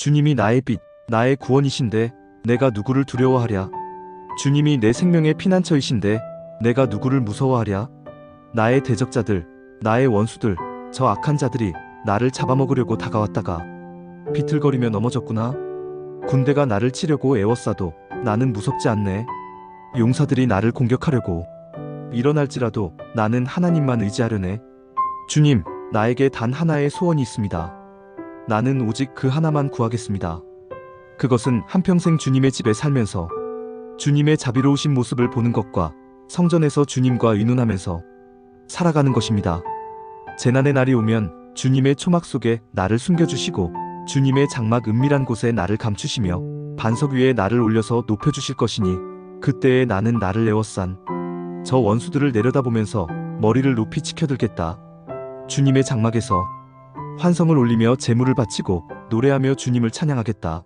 주님이 나의 빛, 나의 구원이신데 내가 누구를 두려워하랴? 주님이 내 생명의 피난처이신데 내가 누구를 무서워하랴? 나의 대적자들, 나의 원수들, 저 악한 자들이 나를 잡아먹으려고 다가왔다가 비틀거리며 넘어졌구나. 군대가 나를 치려고 애워싸도 나는 무섭지 않네. 용사들이 나를 공격하려고 일어날지라도 나는 하나님만 의지하려네. 주님, 나에게 단 하나의 소원이 있습니다. 나는 오직 그 하나만 구하겠습니다. 그것은 한평생 주님의 집에 살면서 주님의 자비로우신 모습을 보는 것과 성전에서 주님과 의논하면서 살아가는 것입니다. 재난의 날이 오면 주님의 초막 속에 나를 숨겨주시고 주님의 장막 은밀한 곳에 나를 감추시며 반석 위에 나를 올려서 높여주실 것이니 그때에 나는 나를 에워싼 저 원수들을 내려다보면서 머리를 높이 치켜들겠다. 주님의 장막에서 환성을 올리며 제물을 바치고 노래하며 주님을 찬양하겠다.